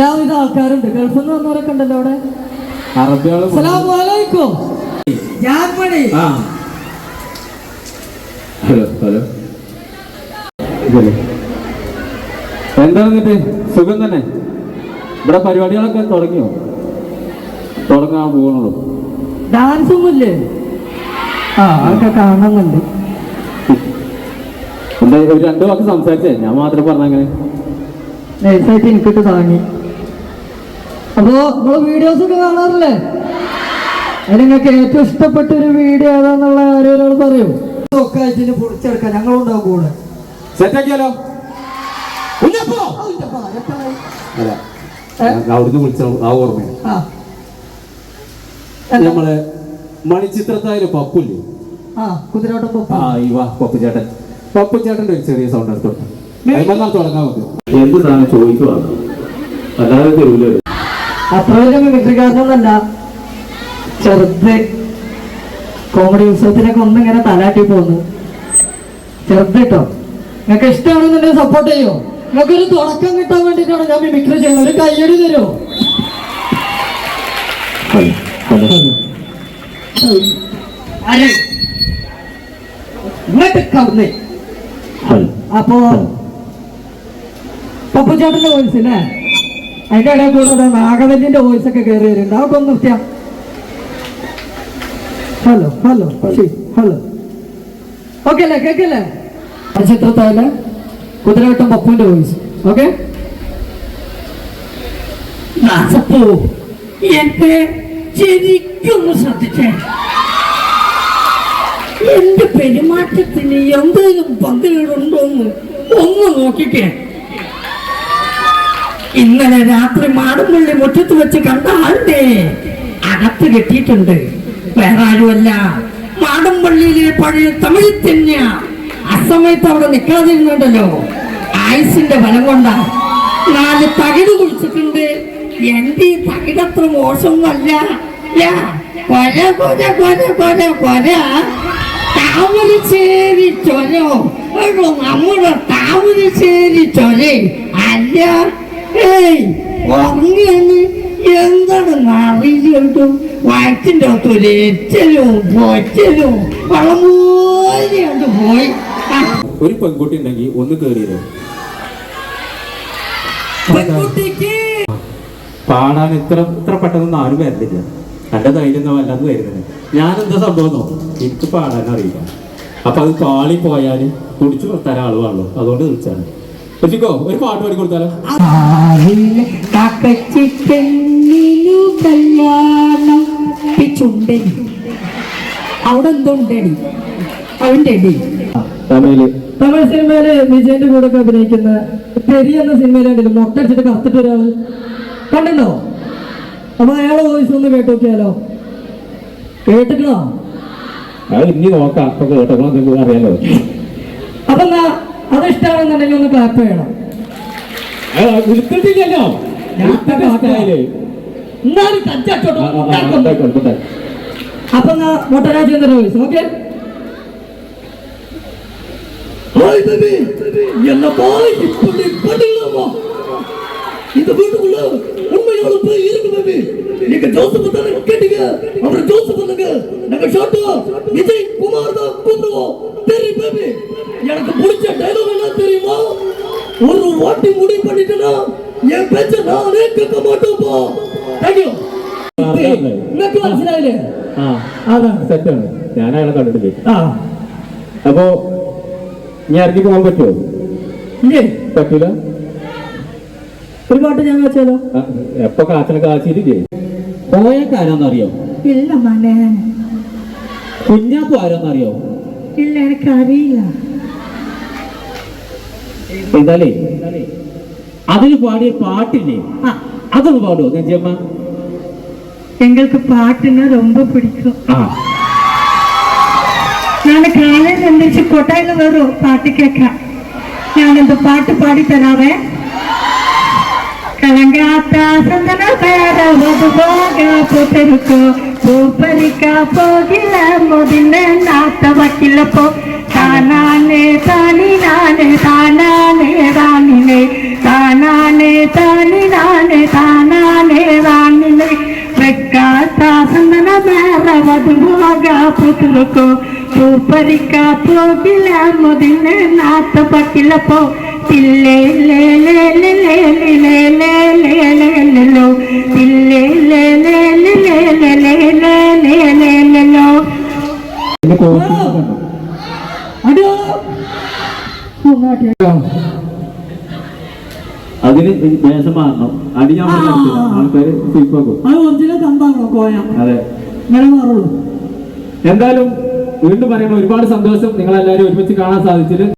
ആൾക്കാരുണ്ട്. ഗൾഫിൽ നിന്ന് വന്നവരൊക്കെ ഉണ്ടല്ലോ അവിടെ? എന്താണെന്നിട്ട് ഹലോ ഹലോ. സുഖം തന്നെ? ഇവിടെ പരിപാടികളൊക്കെ തുടങ്ങിയോ? തുടങ്ങാൻ പോകുന്നുള്ളൂ ഡാൻസും ഇല്ലേ ആ അതൊക്കെ കാണുന്നുണ്ട്. എന്താ ഒരു രണ്ടു വാക്ക് സംസാരിച്ചേ? ഞാൻ മാത്രം പറഞ്ഞങ്ങനെ നൈസായിട്ട് എനിക്കിട്ട് താങ്ങി. അപ്പോ നമ്മൾ വീഡിയോസ് ഒക്കെ കാണാറില്ലേ? അതിൽ നിങ്ങൾക്ക് ഏറ്റവും ഇഷ്ടപ്പെട്ട ഒരു വീഡിയോ ഏതാന്നുള്ള ആരോരോട് പറയൂ. ഒക്കെ ഇതിന് പൊടിച്ചെടുക്കാൻ ഞങ്ങളുണ്ടാവും കൂടെ. സെറ്റാക്കിയാലോ നമ്മൾ അവിടുന്ന് വിളിച്ച ആ മണിച്ചിത്രത്തായാലും പപ്പുല്ലേ? ആ കുതിരോട്ടം പൊപ്പ. ആ ഈ വാ പപ്പു ചേട്ടൻ. പപ്പു ചേട്ടന്റെ ഒരു ചെറിയ സൗണ്ട് എടുത്തോട്ടെ. തുടങ്ങാൻ എന്ത് സാധനം ചോദിക്കുവാണ്? അല്ലാതെ തരൂല അത്ര വലിയ മിമിക്രിക്കാരനൊന്നല്ല ചെറുത് കോമഡി ഉത്സവത്തിനൊക്കെ ഒന്നിങ്ങനെ തലാട്ടി പോന്നു. ചെറുത് കേട്ടോ നിങ്ങൾക്ക് ഇഷ്ടമാണെന്നുണ്ടെങ്കിൽ സപ്പോർട്ട് ചെയ്യോ. നിങ്ങൾക്കൊരു തുടക്കം കിട്ടാൻ വേണ്ടിയിട്ടാണ് ഞാൻ മിമിക്രി ചെയ്യുന്നത്. ഒരു കയ്യടി തരുമോ? ഇങ്ങോട്ട് കടന്നേ അപ്പോ പപ്പുചേട്ടന്റെ വോയിസ് അല്ലേ അതിന്റെ ഇടയിൽ കൂടെ നാഗവല്ലിന്റെ വോയിസ് ഒക്കെ കയറി വരുന്നുണ്ട്. അതൊക്കെ ഒന്ന് നിർത്തിയാ. Hello hello hello. ഓക്കെ അല്ലേ കേക്കല്ലേ ചിത്രത്താൽ കുതിരവട്ടം പപ്പുവിന്റെ വോയിസ് ഓക്കെ? ദാസപ്പോ എന്റെ ശരിക്കൊന്ന് ശ്രദ്ധിച്ചേ. എന്റെ പെരുമാറ്റത്തിന് എന്തെങ്കിലും പങ്കുകളുണ്ടോന്ന് ഒന്ന് നോക്കിക്കേ. ഇന്നലെ രാത്രി മാടുമുള്ളി മുറ്റത്ത് വെച്ച് കണ്ട ആളിനെ അകത്ത് കെട്ടിയിട്ടുണ്ട്. വേറെ ആരുമല്ല. മാടമ്പള്ളിയിലെ പഴയ തമിഴ് തന്നെയ അസമയത്ത് അവിടെ നിൽക്കാതിരുന്നുണ്ടല്ലോ. ആയുസിന്റെ ബലം കൊണ്ടാ. നാല് തകിട് കുടിച്ചിട്ടുണ്ട് എന്റെ ഈ തകിടത്ര മോശമൊന്നുമല്ല. കൊല കൊല കൊല കൊല കൊല. താമരശ്ശേരി എടോ, നമ്മുടെ താമരശ്ശേരി ചൊരേ. അല്ല ഏയ് ഉറങ്ങിയാണ് എന്താണ് അറിയില്ലട്ടോ വയറ്റിന്റെ അകത്ത് ഒരു എച്ചലും പൊച്ചലും വളം പോലെയുണ്ട് പോയി. ഒരു പെൺകുട്ടി ഉണ്ടെങ്കിൽ ഒന്ന് കേറിയതോ പെൺകുട്ടിക്ക്. പാടാൻ ഇത്ര ഇത്ര പെട്ടെന്നൊന്നും ആരും വരുന്നില്ല എന്റെ ധൈര്യം വല്ലാതെ വരുന്നത് ഞാൻ എന്താ സംഭവം നോക്കും എനിക്ക് പാടാൻ അറിയില്ല അപ്പൊ അത് കാളി പോയാൽ കുടിച്ചു നിർത്താൻ അതുകൊണ്ട് വിളിച്ചാണ്. പറ്റിക്കോ ഒരു പാട്ട് പാടി കൊടുത്താലോ? അവിടെ എന്തുണ്ടടി? അവന്റെ അടി തമിഴിൽ. തമിഴ് സിനിമയിൽ വിജയന്റെ കൂടെ ഒക്കെ അഭിനയിക്കുന്ന പെരി എന്ന സിനിമയിലുണ്ടല്ലോ മൊട്ട അടിച്ചിട്ട് കത്തിട്ട് ഒരാൾ കണ്ടല്ലോ അപ്പൊ അയാളെ വോയിസ് ഒന്ന് കേട്ടു നോക്കിയാലോ കേട്ടിക്കണോ അത് ഇനി നോക്കാം. അപ്പൊ കേട്ടോ അറിയാലോ. അപ്പൊ എന്നാ അത് ഇഷ്ടമാണെന്നുണ്ടെങ്കിൽ ഒന്ന് ക്ലാപ്പ് ചെയ്യണം വിളിച്ചിട്ടില്ലല്ലോ ഞാൻ വിളിച്ചിട്ട് ഇഷ്ടായില്ലേ? എന്നാലും കച്ചോട്ടോ ആ, ആ, ആ, ഉണ്ടായിക്കോട്ടെ, ഉണ്ടായിക്കോട്ടെ. അപ്പൊ എന്നാ Mottarajendra voice okay hi baby என்னப்பா இப்படி பண்ணிடலாமா இந்த வீட்டுக்குள்ள உண்மையான போய் இருக்கு பேபி நீங்க ஜோசப் தானே கேட்டீங்க அவரை ஜோசப் பண்ணுங்க நாங்க ஷாட்டா விஜய் குமார் தான் கூப்பிடுவோம் தெரியும் பேபி ஒரு வாட்டி முடிவு பண்ணிட்டேன்னா என் பேச்ச நானே கேட்க மாட்டேன்ப்பா தேங்க்யூ നിങ്ങൾക്ക് മനസ്സിലായില്ലേ ആ അതാണ് സെറ്റാണ് ഞാൻ അയാളെ കണ്ടിട്ടില്ലേ ആ അപ്പോ ഇനി ഇറങ്ങി പോകാൻ പറ്റുമോ ഇല്ലേ പറ്റൂല ഒരു പാട്ട് ഞാൻ വെച്ചാലോ ആ, എപ്പോ കാച്ചന കാച്ചിട്ടില്ലേ പോയ കാരാന്നറിയോ இல்ல மனே കുഞ്ഞാപ്പു ആരാന്നറിയോ இல்ல எனக்கு அறியல എന്താലേ അതിന് പാടിയ പാട്ടില്ലേ ആ. അതൊന്ന് പാടുമോ നെഞ്ചമ്മ எங்களுக்கு பாட்டுன்னா ரொம்ப பிடிக்கும் ആ நான் காலையில் எந்திரிச்சு கொட்டாயில வரும் பாட்டு கேட்க நான் இந்த பாட்டு பாடி தராவே கலங்காத்தா சந்தன பேர மதுவாக போட்டிருக்கோ பூ பறிக்க போகில முதல்ல நாத்த வக்கில போ താനാനെ താനിനാനെ താനാനെ താനിനെ താനാനെ താനിനെ വെക്കാത്ത സന്തന വേറെ വധുവാക പുത്രക്കോ പൂപ്പരിക്ക പോകില്ല മുതിന് നാത്ത പട്ടിലപ്പോ തില്ലേ ലേ ലേ ലേ ലേ ലേ ലേ ലേ ലേ ലേ തില്ലേ ലേ ലേ ലേ ലേ ലേ ലേ ലേ ലേ ലേ ലേ ലോ? അടിയോ അതിന് ദേശം മാറണം. അടി ഞാൻ. ആൾക്കാര് അത് ഒറിജിനൽ കോയ? അതെ. ഇങ്ങനെ മാറുള്ളൂ. എന്തായാലും വീണ്ടും പറയണം ഒരുപാട് സന്തോഷം നിങ്ങളെല്ലാവരും ഒരുമിച്ച് കാണാൻ സാധിച്ചത്